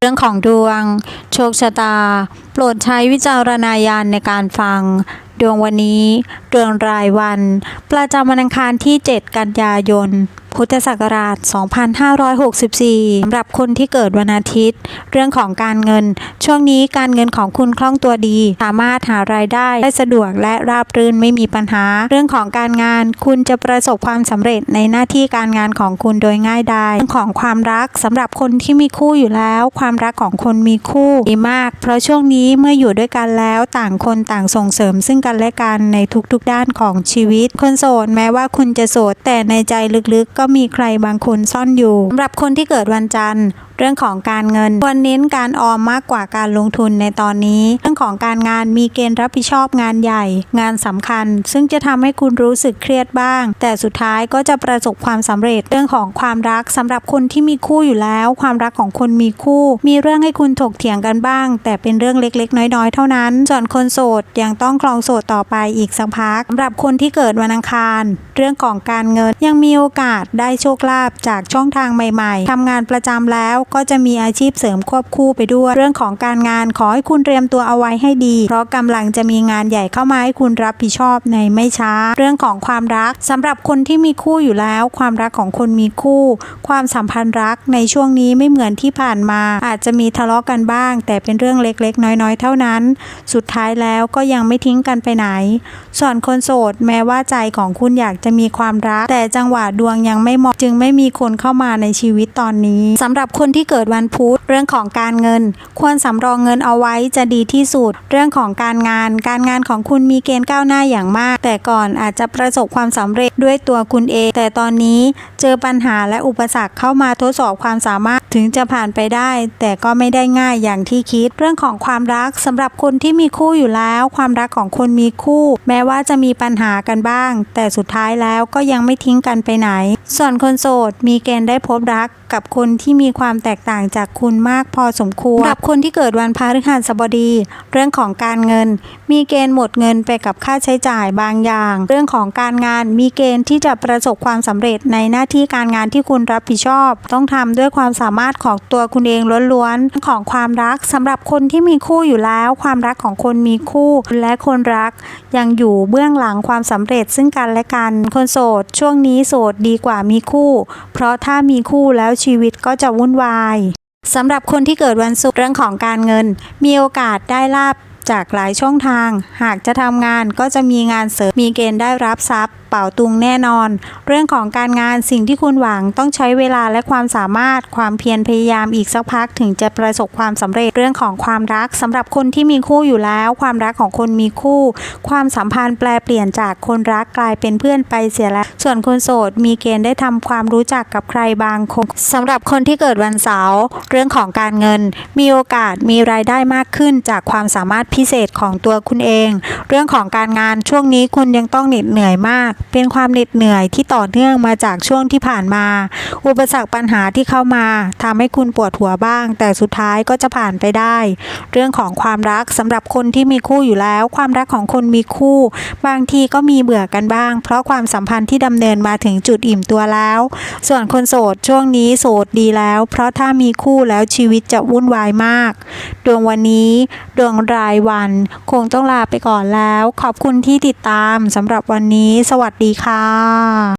เรื่องของดวง โชคชะตา โปรดใช้วิจารณญาณในการฟัง ดวงวันนี้ ดวงรายวัน ประจำวันอังคารที่ 7 กันยายน พุทธศักราช 2564สำหรับคนที่เกิดวันอาทิตย์ เรื่องของการเงิน ช่วงนี้การเงินของคุณคล่องตัวดี สามารถหารายได้ได้สะดวกและราบรื่นไม่มีปัญหา เรื่องของการงาน คุณจะประสบความสำเร็จในหน้าที่การงานของคุณโดยง่ายดายเรื่องของความรักสำหรับคนที่มีคู่อยู่แล้ว ความรักของคนมีคู่ดีมาก เพราะช่วงนี้เมื่ออยู่ด้วยกันแล้วต่างคนต่างส่งเสริมซึ่งกันและกันในทุกๆด้านของชีวิต คนโสดแม้ว่าคุณจะโสดแต่ในใจลึกๆก็มีใครบางคนซ่อนอยู่สำหรับคนที่เกิดวันจันทร์เรื่องของการเงินควรเน้นการออมมากกว่าการลงทุนในตอนนี้ เรื่องของการงานมีเกณฑ์รับผิดชอบงานใหญ่ งานสำคัญ ซึ่งจะทำให้คุณรู้สึกเครียดบ้าง แต่สุดท้ายก็จะประสบความสำเร็จเรื่องของความรักสำหรับคนที่มีคู่อยู่แล้ว ความรักของคนมีคู่ มีเรื่องให้คุณถกเถียงกันบ้าง แต่เป็นเรื่องเล็กๆ น้อยๆ เท่านั้น ส่วนคนโสดยังต้องคลองโสดต่อไปอีกสักพักสำหรับคนที่เกิดวันอังคาร เรื่องของการเงินยังมีโอกาสได้โชคลาภจากช่องทางใหม่ ๆทำงานประจำแล้วก็จะมีอาชีพเสริมควบคู่ไปด้วย เรื่องของการงานขอให้คุณเตรียมตัวเอาไว้ให้ดี เพราะกำลังจะมีงานใหญ่เข้ามาให้คุณรับผิดชอบในไม่ช้า เรื่องของความรักสำหรับคนที่มีคู่อยู่แล้ว ความรักของคนมีคู่ ความสัมพันธ์รักในช่วงนี้ไม่เหมือนที่ผ่านมา อาจจะมีทะเลาะกันบ้าง แต่เป็นเรื่องเล็กๆ น้อยๆ เท่านั้น สุดท้ายแล้วก็ยังไม่ทิ้งกันไปไหน ส่วนคนโสดแม้ว่าใจของคุณอยากจะมีความรัก แต่จังหวะดวงยังไม่เหมาะจึงไม่มีคนเข้ามาในชีวิตตอนนี้สำหรับคนที่เกิดวันพุธ เรื่องของการเงิน ควรสำรองเงินเอาไว้จะดีที่สุด เรื่องของการงาน การงานของคุณมีเกณฑ์ก้าวหน้าอย่างมาก แต่ก่อนอาจจะประสบความสำเร็จด้วยตัวคุณเอง แต่ตอนนี้เจอปัญหาและอุปสรรคเข้ามาทดสอบความสามารถถึงจะผ่านไปได้ แต่ก็ไม่ได้ง่ายอย่างที่คิด เรื่องของความรักสำหรับคนที่มีคู่อยู่แล้ว ความรักของคนมีคู่ แม้ว่าจะมีปัญหากันบ้าง แต่สุดท้ายแล้วก็ยังไม่ทิ้งกันไปไหน ส่วนคนโสดมีเกณฑ์ได้พบรักกับคนที่มีความแตกต่างจากคุณมากพอสมควรสำหรับคนที่เกิดวันพฤหัสบดี เรื่องของการเงิน มีเกณฑ์หมดเงินไปกับค่าใช้จ่ายบางอย่าง เรื่องของการงานมีเกณฑ์ที่จะประสบความสำเร็จในหน้าที่การงานที่คุณรับผิดชอบ ต้องทำด้วยความสามารถของตัวคุณเองล้วนๆเรื่องของความรักสำหรับคนที่มีคู่อยู่แล้ว ความรักของคนมีคู่และคนรัก ยังอยู่เบื้องหลังความสำเร็จซึ่งกันและกัน คนโสดช่วงนี้โสดดีกว่ามีคู่ เพราะถ้ามีคู่แล้วชีวิตก็จะวุ่นวายสำหรับคนที่เกิดวันศุกร์เรื่องของการเงิน มีโอกาสได้ลาบจากหลายช่องทาง หากจะทำงานก็จะมีงานเสริมมีเกณฑ์ได้รับทรัพย์ ป่าตุงแน่นอน เรื่องของการงานสิ่งที่คุณหวังต้องใช้เวลาและความสามารถความเพียรพยายามอีกสักพักถึงจะประสบความสำเร็จเรื่องของความรักสำหรับคนที่มีคู่อยู่แล้ว ความรักของคนมีคู่ ความสัมพันธ์แปลเปลี่ยนจากคนรักกลายเป็นเพื่อนไปเสียแล้ว ส่วนคนโสดมีเกณฑ์ได้ทำความรู้จักกับใครบางคนสำหรับคนที่เกิดวันเสาร์เรื่องของการเงิน มีโอกาสมีรายได้มากขึ้นจากความสามารถพิเศษของตัวคุณเอง เรื่องของการงานช่วงนี้คุณยังต้องเหน็ดเหนื่อยมากเป็นความเหน็ดเหนื่อยที่ต่อเนื่องมาจากช่วงที่ผ่านมา อุปสรรคปัญหาที่เข้ามาทำให้คุณปวดหัวบ้าง แต่สุดท้ายก็จะผ่านไปได้ เรื่องของความรักสำหรับคนที่มีคู่อยู่แล้ว ความรักของคนมีคู่ บางทีก็มีเบื่อกันบ้าง เพราะความสัมพันธ์ที่ดำเนินมาถึงจุดอิ่มตัวแล้ว ส่วนคนโสดช่วงนี้โสดดีแล้ว เพราะถ้ามีคู่แล้วชีวิตจะวุ่นวายมาก ดวงวันนี้ ดวงรายวัน คงต้องลาไปก่อนแล้ว ขอบคุณที่ติดตามสำหรับวันนี้สวัสดีค่ะ